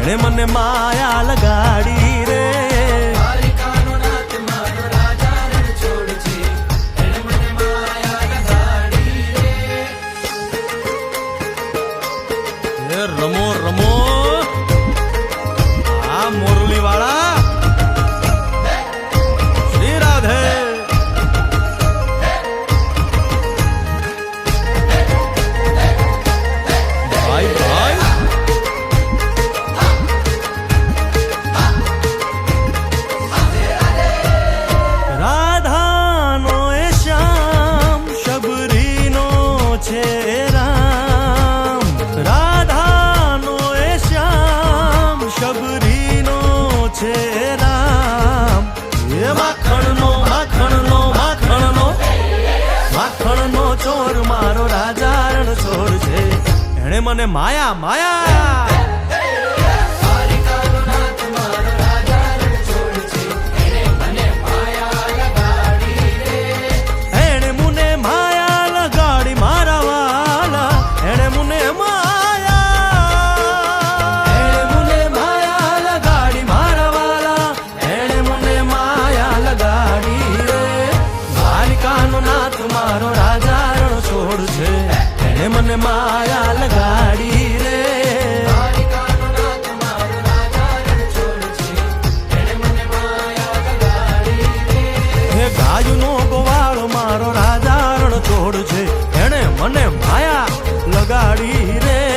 એણે મને માયા લગાડી રે. રમો રમો. આ મોરલી વાળા રામ, રાધાનો એ શ્યામ, શબરીનો છે રામ. એ માખણનો માખણનો માખણનો માખણનો ચોર, મારો રાજા રણ ચોર છે. એણે મને માયા માયા! છોડ છે એણે મને માયા લગાડી રે.